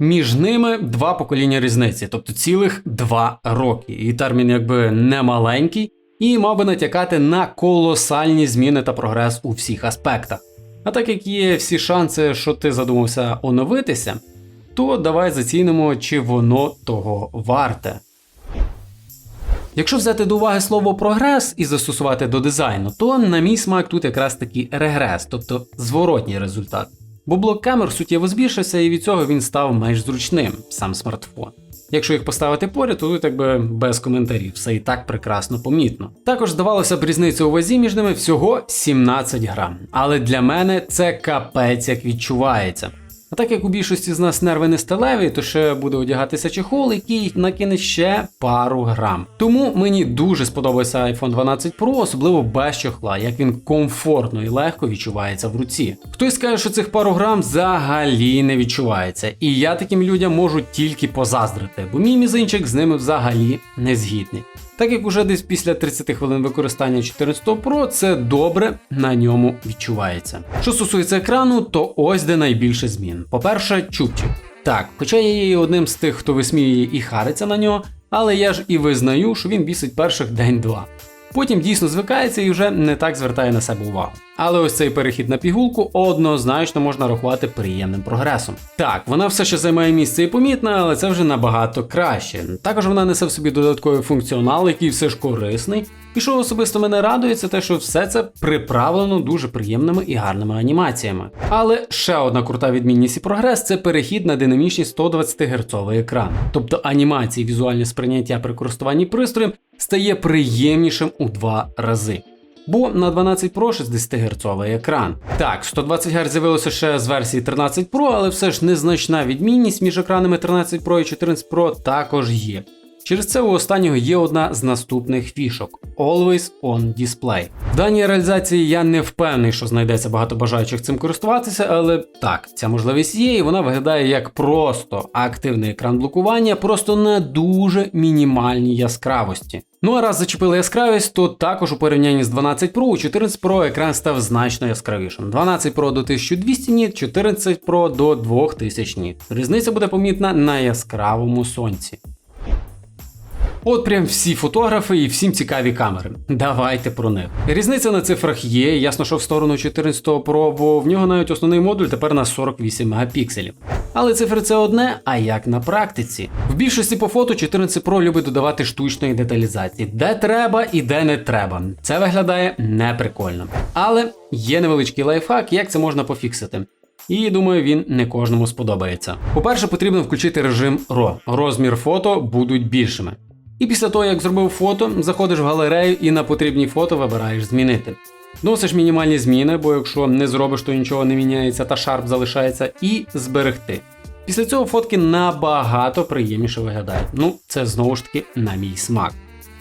Між ними два покоління різниці, тобто цілих два роки. І термін якби не маленький, і мав би натякати на колосальні зміни та прогрес у всіх аспектах. А так як є всі шанси, що ти задумався оновитися, то давай зацінимо, чи воно того варте. Якщо взяти до уваги слово прогрес і застосувати до дизайну, то на мій смак тут якраз таки регрес, тобто зворотній результат. Бо блок камер суттєво збільшився, і від цього він став менш зручним, сам смартфон. Якщо їх поставити поряд, то тут якби без коментарів, все і так прекрасно помітно. Також здавалося б різниця у вазі між ними всього 17 грам. Але для мене це капець як відчувається. А так як у більшості з нас нерви не сталеві, то ще буде одягатися чехол, який накине ще пару грам. Тому мені дуже сподобався iPhone 12 Pro, особливо без чохла, як він комфортно і легко відчувається в руці. Хтось скаже, що цих пару грам взагалі не відчувається, і я таким людям можу тільки позаздрити, бо мій мізинчик з ними взагалі не згідний. Так як уже десь після 30 хвилин використання 14 Pro це добре на ньому відчувається. Що стосується екрану, то ось де найбільше змін. По-перше, чубчик. Так, хоча я є одним з тих, хто висміює і хариться на нього, але я ж і визнаю, що він бісить перших день-два. Потім дійсно звикається і вже не так звертає на себе увагу. Але ось цей перехід на пігулку однозначно можна рахувати приємним прогресом. Так, вона все ще займає місце і помітна, але це вже набагато краще. Також вона несе в собі додатковий функціонал, який все ж корисний. І що особисто мене радує, це те, що все це приправлено дуже приємними і гарними анімаціями. Але ще одна крута відмінність і прогрес це перехід на динамічний 120 Гц екран. Тобто анімації, візуальне сприйняття при користуванні пристроєм стає приємнішим у два рази. Бо на 12 Pro 60 Гц екран. Так, 120 Гц з'явилося ще з версії 13 Pro, але все ж незначна відмінність між екранами 13 Pro і 14 Pro також є. Через це у останнього є одна з наступних фішок Always On Display. В даній реалізації я не впевнений, що знайдеться багато бажаючих цим користуватися, але так, ця можливість є, і вона виглядає як просто активний екран блокування, просто на дуже мінімальній яскравості. Ну а раз зачепили яскравість, то також у порівнянні з 12 Pro у 14 Pro екран став значно яскравішим. 12 Pro до 1200 ніт, 14 Pro до 2000 ніт. Різниця буде помітна на яскравому сонці. От прям всі фотографи і всім цікаві камери. Давайте про них. Різниця на цифрах є, ясно, що в сторону 14 Pro, бо в нього навіть основний модуль тепер на 48 мегапікселів. Але цифри це одне, а як на практиці. В більшості по фото 14 Pro любить додавати штучної деталізації, де треба і де не треба. Це виглядає неприкольно. Але є невеличкий лайфхак, як це можна пофіксити. І думаю, він не кожному сподобається. По-перше, потрібно включити режим RAW. Розмір фото будуть більшими. І після того, як зробив фото, заходиш в галерею і на потрібні фото вибираєш змінити. Носиш мінімальні зміни, бо якщо не зробиш, то нічого не міняється та шарп залишається, і зберегти. Після цього фотки набагато приємніше виглядають. Ну, це знову ж таки на мій смак.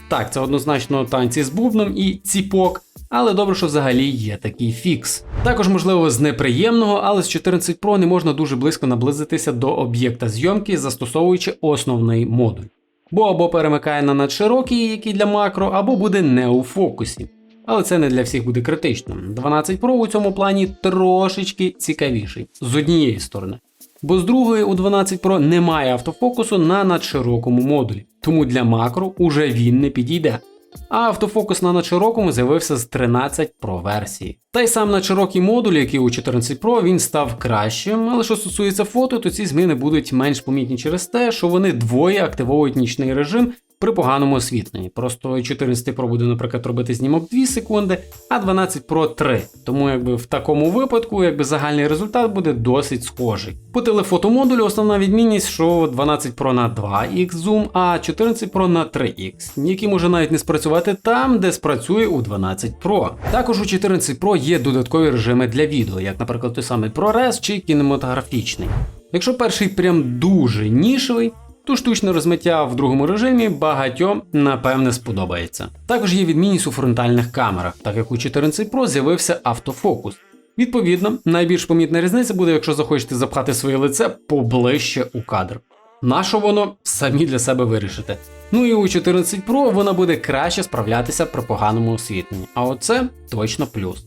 Так, це однозначно танці з бубном і ціпок, але добре, що взагалі є такий фікс. Також, можливо, з неприємного, але з 14 Pro не можна дуже близько наблизитися до об'єкта зйомки, застосовуючи основний модуль. Бо або перемикає на надширокий, який для макро, або буде не у фокусі. Але це не для всіх буде критично. 12 Pro у цьому плані трошечки цікавіший з однієї сторони. Бо з другої у 12 Pro немає автофокусу на надширокому модулі, тому для макро уже він не підійде. А автофокус на надширокому з'явився з 13 Pro версії. Та й сам надширокий модуль, який у 14 Pro, він став кращим, але що стосується фото, то ці зміни будуть менш помітні через те, що вони двоє активовують нічний режим при поганому освітленні. Просто 14 Pro буде, наприклад, робити знімок 2 секунди, а 12 Pro 3. Тому якби в такому випадку якби загальний результат буде досить схожий. По телефотомодулю основна відмінність, що 12 Pro на 2х зум, а 14 Pro на 3х, який може навіть не спрацювати там, де спрацює у 12 Pro. Також у 14 Pro є додаткові режими для відео, як, наприклад, той самий ProRes чи кінематографічний. Якщо перший прям дуже нішевий, то штучне розмиття в другому режимі багатьом напевне сподобається. Також є відмінність у фронтальних камерах, так як у 14 Pro з'явився автофокус. Відповідно, найбільш помітна різниця буде, якщо захочете запхати своє лице поближче у кадр. На що воно самі для себе вирішите. Ну і у 14 Pro вона буде краще справлятися при поганому освітленні. А оце точно плюс.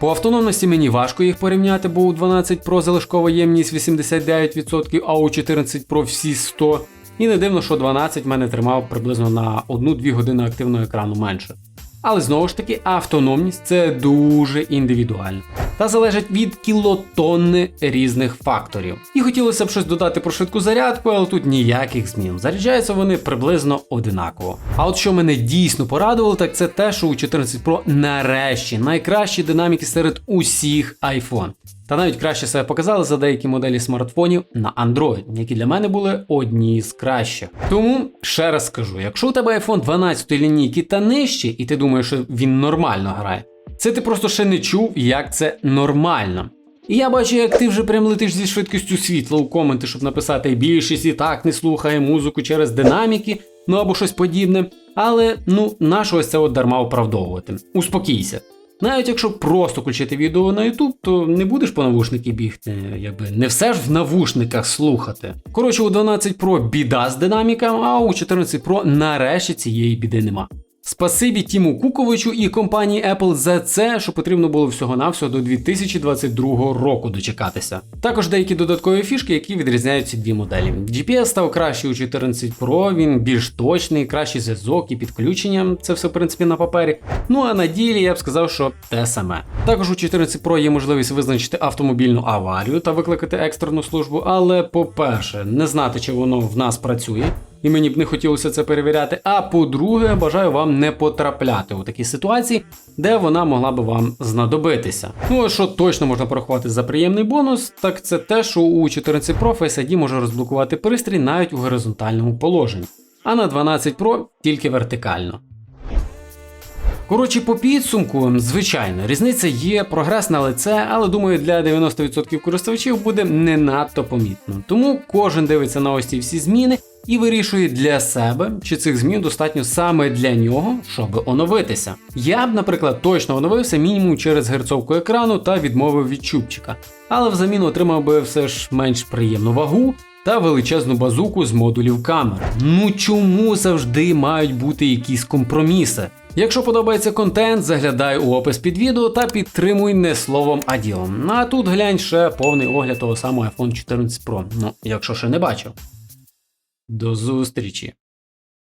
По автономності мені важко їх порівняти, бо у 12 Pro залишкова ємність 89%, а у 14 Pro всі 100%. І не дивно, що 12 мене тримав приблизно на 1-2 години активного екрану менше. Але знову ж таки, автономність це дуже індивідуально та залежить від кілотонни різних факторів. І хотілося б щось додати про швидку зарядку, але тут ніяких змін. Заряджаються вони приблизно одинаково. А от що мене дійсно порадувало, так це те, що у 14 Pro нарешті найкращі динаміки серед усіх iPhone. Та навіть краще себе показали за деякі моделі смартфонів на Android, які для мене були одні з кращих. Тому ще раз скажу: якщо у тебе iPhone 12 лінійки та нижче, і ти думаєш, що він нормально грає, це ти просто ще не чув, як це нормально. І я бачу, як ти вже прям летиш зі швидкістю світла у коменти, щоб написати більшість і так не слухає музику через динаміки, ну або щось подібне. Але ну нащо ось це от дарма оправдовувати? Успокійся. Навіть якщо просто включити відео на YouTube, то не будеш по навушники бігти, якби не все ж в навушниках слухати. Коротше, у 12 Pro біда з динаміками, а у 14 Pro нарешті цієї біди нема. Спасибі Тіму Куковичу і компанії Apple за це, що потрібно було всього-навсього до 2022 року дочекатися. Також деякі додаткові фішки, які відрізняють ці дві моделі. GPS став кращий у 14 Pro, він більш точний, кращий зв'язок і підключення. Це все в принципі на папері. Ну а на ділі я б сказав, що те саме. Також у 14 Pro є можливість визначити автомобільну аварію та викликати екстрену службу, але, по-перше, не знати, чи воно в нас працює і мені б не хотілося це перевіряти. А по-друге, бажаю вам не потрапляти у такі ситуації, де вона могла би вам знадобитися. Ну а що точно можна порахувати за приємний бонус, так це те, що у 14 Pro Face може розблокувати пристрій навіть у горизонтальному положенні, а на 12 Pro тільки вертикально. Коротше, по підсумку, звичайно, різниця є, прогрес на лице, але думаю, для 90% користувачів буде не надто помітно. Тому кожен дивиться на ось ці всі зміни і вирішує для себе, чи цих змін достатньо саме для нього, щоб оновитися. Я б, наприклад, точно оновився мінімум через герцовку екрану та відмовив від чубчика, але взамін отримав би все ж менш приємну вагу. Та величезну базуку з модулів камер. Ну чому завжди мають бути якісь компроміси? Якщо подобається контент, заглядай у опис під відео та підтримуй не словом, а ділом. А тут глянь ще повний огляд того самого iPhone 14 Pro. Ну, якщо ще не бачив. До зустрічі!